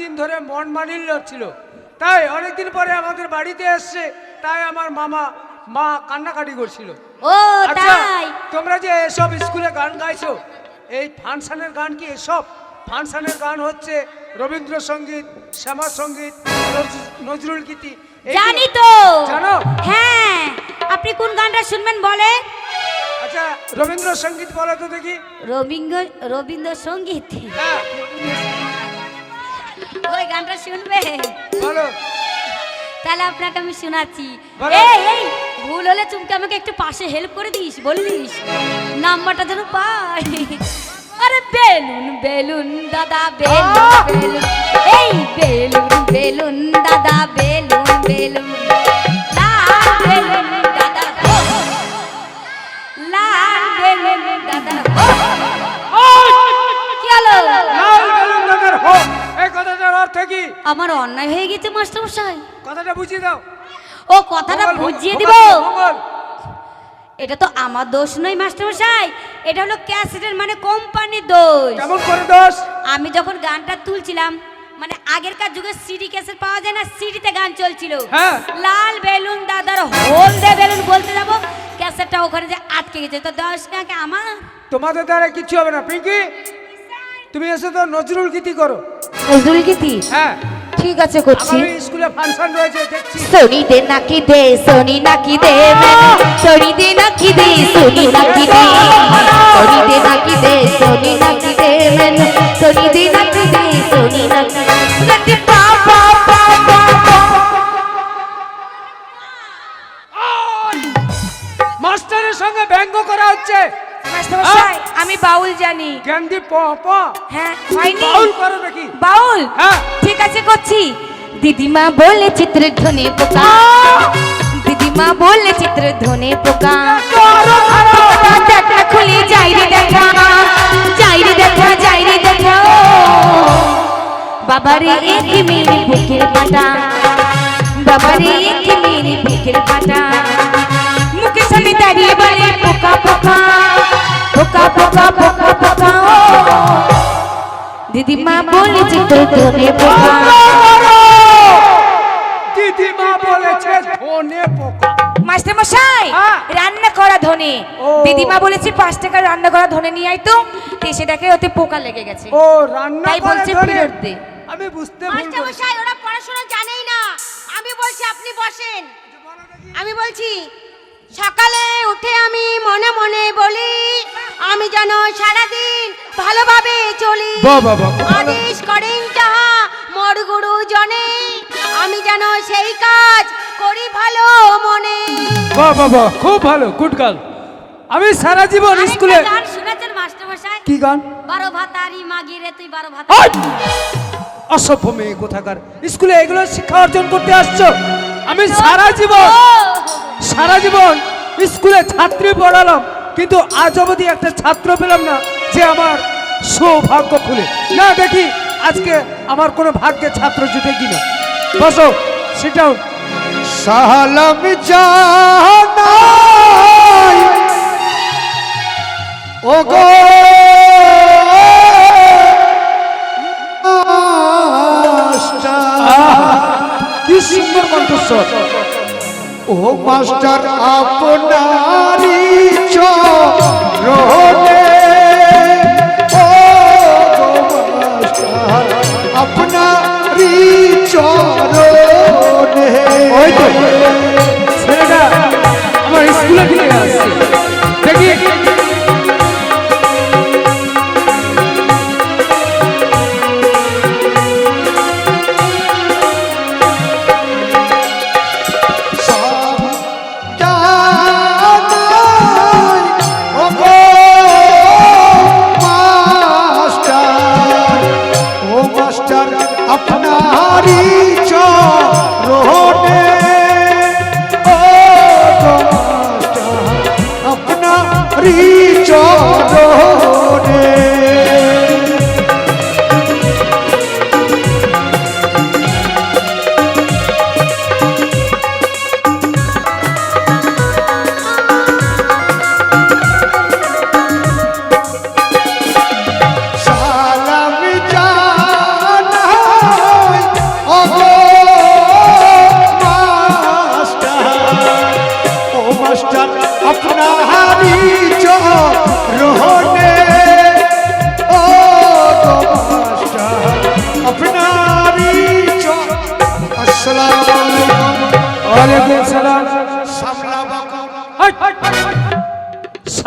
দিন ধরে মন মানিল্য ছিল। তাই অনেক দিন পরে আমাদের বাড়িতে এসছে তাই আমার মামা মা কান্নাকাটি করছিল। ও আচ্ছা তাই? তোমরা যে এসব স্কুলে গান গাইছো এই ফাংশনের গান কি এসব? ফাংশনের গান হচ্ছে রবীন্দ্রসঙ্গীত শ্যামা সংগীত নজরুল গীতি জানি তো। জানো? হ্যাঁ আপনি কোন গানটা শুনবেন বলে? আচ্ছা রবীন্দ্রসঙ্গীত বলো তো দেখি। রবীন্দ্র রবীন্দ্র সংগীত হ্যাঁ ওই গানটা শুনবে? বলো। তাহলে আপনাকে আমি শোনাচ্ছি। বলো। এই এই ভুল হলে তুমি আমাকে একটু পাশে হেল্প করে দিস? বললিস নাম্বারটা যেন পাই। আরে বেলুন বেলুন দাদা বেলুন বেলুন। এই বেলুন বেলুন দাদা বেলুন বেলুন। দাদা হো। দাদা কি হলো? লাল বেলুন দাদার হো। এই কথাটার অর্থ কি? আমার অন্যায় হয়ে গেছে মাস্টার মশাই কথাটা বুঝিয়ে দাও। ও কথাটা বুঝিয়ে দিব। এটা তো আমার দোষ নয় মাস্টার মশাই এটা হলো ক্যাসেটের মানে কোম্পানির দোষ। কেমন করে দোষ? আমি যখন গানটা তুলছিলাম মানে আগেরকার যুগে সিডি ক্যাসেট পাওয়া যায় না সিডিতে গান চলছিল। হ্যাঁ। লাল বেলুন দাদার হলদে বেলুন বলতে যাব ক্যাসেটটা ওখানে যে আটকে গেছে। তো দশ টাকা আমার। তোমাদের দ্বারা কিছু হবে না পিঙ্কি। তুমি এসে তো নজরুল গীতি করো। নজরুল গীতি হ্যাঁ। ঠিক আছে করছি। স্কুলে ফাংশন রয়েছে দেখছি। সোনি দে নাকি দে সোনি নাকি দে সোনি দে নাকি দে সোনি নাকি দে। সোনি দে নাকি দে সোনি নাকি দে সোনি দে নাকি দে সোনি নাকি নাকি পা পা পা পা পা। মাস্টারের সঙ্গে ব্যঙ্গ করা হচ্ছে। আমি বাউল জানি। জ্ঞানদি প প। হ্যাঁ হয়নি। বাউল করো দেখি। বাউল? হ্যাঁ। ঠিক আছে করছি। দিদিমা বলে চিত্র ধনে পোকা। দিদিমা বলে চিত্র ধনে পোকা। দেখা খুলে যাই রে দেখা। যাই রে দেখা যাই রে দেখা। বাবারে এক মেরে বুকের পাটা। বাবারে এক মেরে বুকের পাটা। মুখের সামনে দাঁড়িয়ে বলে পোকা পোকা। দিদিমা বলে চিত্র ধনে পোকা দিদিমা বলেছে ধনে পোকা মাস্টারমশাই হ্যাঁ। রান্না করা ধনে। দিদিমা বলেছে পাঁচ টাকা রান্না করা ধনে নিয়ে আয় তো তো সেটাকে ওতে পোকা লেগে গেছে ও রান্না তাই বলছে। ফেরত দে। আমি বুঝতে ভুল মাস্টার করেছি। মশাই ওরা পড়াশোনা জানেই না আমি বলছি আপনি বসেন আমি বলছি সকালে উঠে আমি মনে মনে বলি আমি যেন সারাদিন ভালোভাবে চলি। আদেশ করেন যাহা মোর গুরু জনে আমি যেন সেই কাজ করি ভালো মনে। বাহ বাহ বাহ খুব ভালো গুড গার্ল। আমি সারা জীবন স্কুলে গান শুনেছেন মাস্টার মশাই কি গান? বারো ভাতারি মাগি রে তুই বারো ভাত! অসভ্য মেয়ে কোথাকার। স্কুলে এগুলো শিক্ষা অর্জন করতে আসছো। আমি সারা জীবন সারা জীবন স্কুলে ছাত্রী পড়ালাম কিন্তু আজ অবধি একটা ছাত্র পেলাম না যে আমার সৌভাগ্য খুলে। না দেখি আজকে আমার কোনো ভাগ্যে ছাত্র জুটে কিনা। বসো সেটাও সালাম জানাই। ও গো কি সুন্দর কণ্ঠস্বর। ও মাস্টার আপনারি চরণে। ও মাস্টার আপনারি চরণে।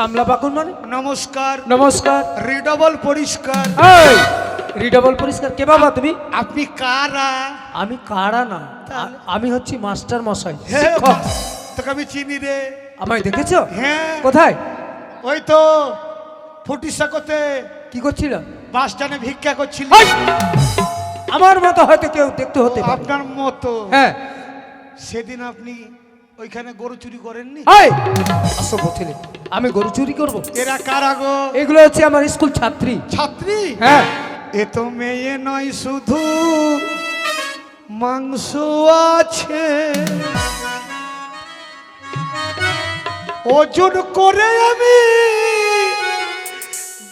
সামলা বাকুন মানে? নমস্কার। নমস্কার। রিডবল পরিষ্কার। এই রিডবল পরিষ্কার। কে বাবা তুমি? আপনি কারা? আমি কারা না? আমি হচ্ছি মাস্টার মশাই। তোকে আমি চিনি রে। আমায় দেখেছ? হ্যাঁ। কোথায়? ওই তো ফটিসাকোতে কি করছিল? বাস স্ট্যান্ডে ভিক্ষা করছিল। আমার মতো হয়তো কেউ দেখতে হতে আপনার মতো। হ্যাঁ। সেদিন আপনি ওইখানে গরু চুরি করেননি? হাই! আসো ছেলে আমি গরু চুরি করব। এরা কারা গো এগুলো হচ্ছে আমার স্কুল ছাত্রী। ছাত্রী? হ্যাঁ। এ তো মেয়ে নয় শুধু মাংস আছে। ওজন করে আমি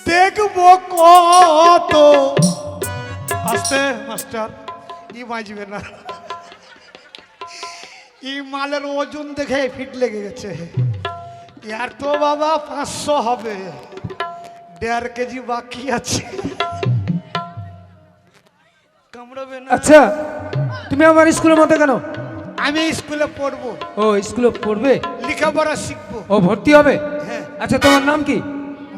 দেখব কত। আস্তে মাস্টার ই বাঁচবে না। ই মালের ওজন দেখে ফিট লেগে গেছে। ইয়ার তো বাবা পাঁচশো হবে। দেড় কেজি বাকি আছে। কামড়াবে না। আচ্ছা তুমি আমার স্কুলের মতো কেন? আমি স্কুলে পড়ব। ও স্কুলে পড়বে? লেখাপড়া শিখব। ও ভর্তি হবে? হ্যাঁ। আচ্ছা তোমার নাম কি?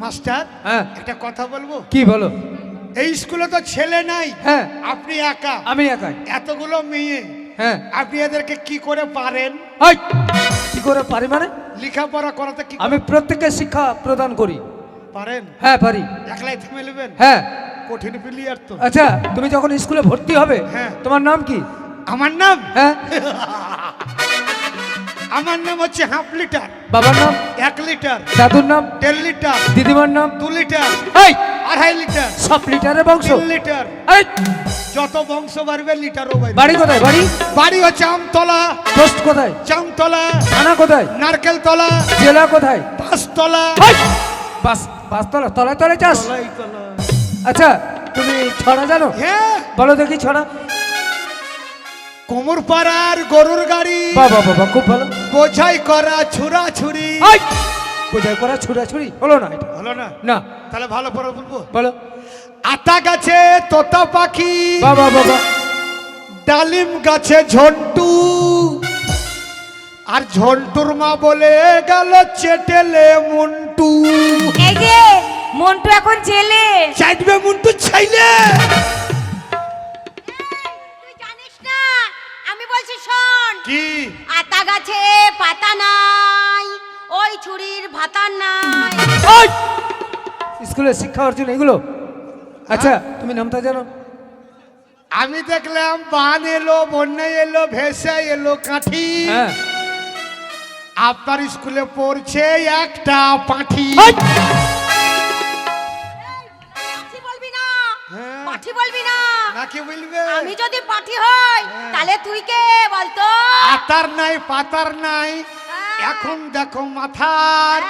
মাস্টার হ্যাঁ। একটা কথা বলব? কি বলো? এই স্কুলে তো ছেলে নাই। হ্যাঁ। আপনি একা? আমি একা এতগুলো মেয়ে। হ্যাঁ। আপনি এদেরকে কি করে পারেন? হাই! কি করে পারি মানে? লেখাপড়া করাতে কি আমি প্রত্যেককে শিক্ষা প্রদান করি। পারেন? হ্যাঁ পারি। একলাই থেমে নেবেন? হ্যাঁ। কঠিন প্লেয়ার তো। আচ্ছা তুমি যখন স্কুলে ভর্তি হবে হ্যাঁ। তোমার নাম কি? আমার নাম? হ্যাঁ। আমার নাম হচ্ছে হাফ লিটার। বাবার নাম? এক লিটার। দাদুর নাম? দেড় লিটার। দিদিমার নাম? দু লিটার। এই! আড়াই লিটার। সব লিটারের বংশ? তিন লিটার। এই! যত বংশ বাড়বে লিটারও বাড়বে। বাড়ি কোথায়? বাড়ি? বাড়ি হচ্ছে আমতলা পোস্ট কোথায়? চামতলা। থানা কোথায়? নারকেল তলা জেলা কোথায়? পাঁচতলা! বাস বাসতলা তলায় তলায় চাস আচ্ছা তুমি ছড়া জানো? হ্যাঁ। বলো দেখি ছড়া। কোমর পাড়ার গরুর গাড়ি। বাবা বাবা খুব ভালো। বোঝাই করা ছুরা ছুরি বোঝাই করা? ছুড়াছুড়ি হলো না এটা? হলো না? না। তাহলে ভালো করে বলব। বলো। আতা গাছে তোতা পাখি। বাবা বাবা। ডালিম গাছে ঝন্টু। আর ঝন্টুর মা বলে গেল চেটেলে মন্টু। এই যে মন্টু এখন জেলে। চাইবে মুন্টু ছাইলে। তুই জানিস না আমি বলছি শোন। কি? আতা গাছে পাতা নাই ওই ছুরির ভাতা নাই। এই! স্কুলে শিক্ষা অর্জন এগুলো? আচ্ছা তুমি নামটা জানো? আমি দেখলাম বান এলো বন্যা এলো ভেসে এলো কাঠি। হ্যাঁ। আপনার স্কুলে পড়ছে একটা পাঠি। পাঠি বলবি না? হ্যাঁ। বলবি না? নাকি বলবে? আমি যদি পাঠি হই হ্যাঁ। তাহলে তুই কে বলতো? আতার নাই পাতার নাই। এখন দেখো মাথার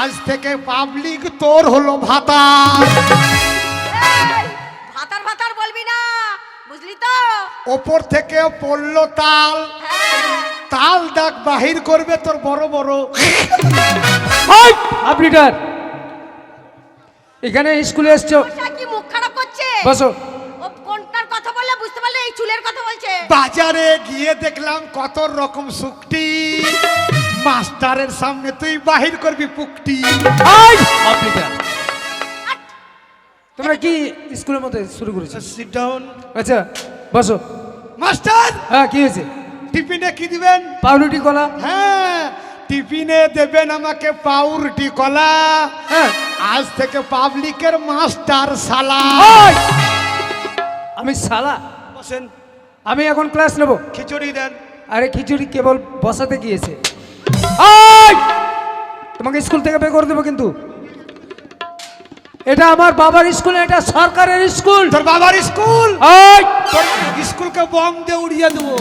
আজ থেকে পাবলিক তোর হলো ভাতা ভাতার ভাতার বলবি না বুঝলি তো? ওপর থেকে পড়ল তাল। হ্যাঁ। তাল ডাক বাহির করবে তোর বড় বড়! এখানে স্কুলে এসছো। কি মুখ খারাপ করছে? বসো। ও কোনটার কথা বললে বুঝতে পারলে এই চুলের কথা বলছে। বাজারে গিয়ে দেখলাম কত রকম শুকটি। মাস্টারের সামনে তুই বাহির করবি পুকটি। তোমরা কি স্কুলের মধ্যে শুরু করেছ? সিট ডাউন আচ্ছা বসো। মাস্টার! হ্যাঁ কি হয়েছে? টিফিনে কি দিবেন? পাউরুটি কলা? হ্যাঁ টিফিনে দেবেন আমাকে পাউরুটি কলা। হ্যাঁ। আজ থেকে পাবলিকের মাস্টার সালা আমি সালা বসেন। আমি এখন ক্লাস নেব। খিচুড়ি দেন। আরে খিচুড়ি কেবল বসাতে গিয়েছে! তোমাকে স্কুল থেকে বের করে দেবো কিন্তু। এটা আমার বাবার স্কুল এটা সরকারের স্কুল। তোর বাবার স্কুল? স্কুলকে বম দিয়ে উড়িয়ে দেবো।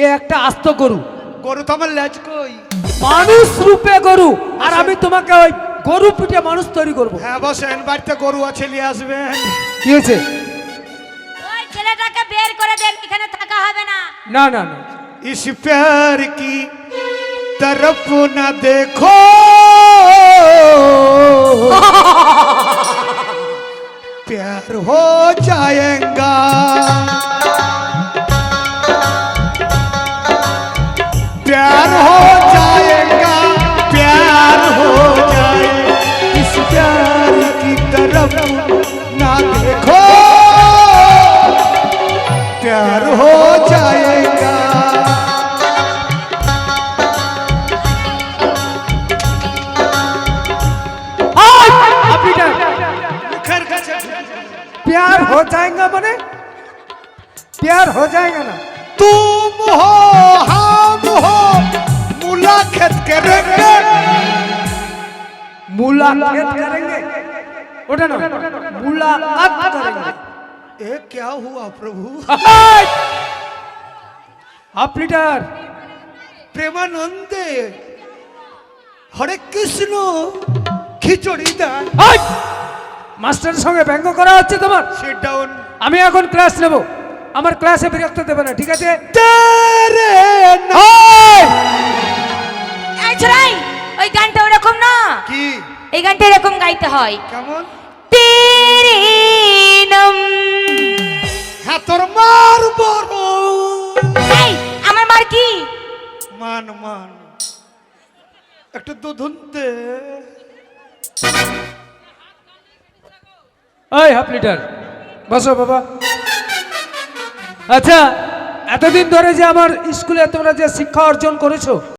এ একটা আস্ত গরু। গরু তো আমার কই? মানুষ রূপে গরু। আর আচ্ছা। আমি তোমাকে ওই গরু পিঠে মানুষ তৈরি করব। হ্যাঁ বসেন বাড়িতে গরু আছে নিয়ে আসবেন। কি হয়েছে? ছেলেটাকে বের করে দেন এখানে থাকা হবে না। না না না। ইস কি तरफ़ न देखो। प्यार हो जाएगा। प्यार हो जाएगा মানে प्यार हो जाएगा ना तुम हो हम हो मुलाकात करेंगे मुलाकात करेंगे ওটা না मुलाकात करेंगे ये क्या हुआ प्रभु হাফ লিটার প্রেমানন্দে হরে কৃষ্ণ খিচুড়ি দান মাস্টারের সঙ্গে ব্যঙ্গ করা হচ্ছে তোমার? সিট ডাউন আমি এখন ক্লাস নেব। আমার ক্লাসে বিরক্ত দেবে না ঠিক আছে? তেরে ওই! এই ছোড়াই ওই গানটা ওরকম না। কি? এই গানটা এরকম গাইতে হয়। কেমন? তেরে নম। হ্যাঁ তোর মার বড় এই আমার মার কি? মান মান। একটু দুধুন দে ওই হাফ লিটার। বসো বাবা। আচ্ছা এতদিন ধরে যে আমার স্কুলে তোমরা যে শিক্ষা অর্জন করেছ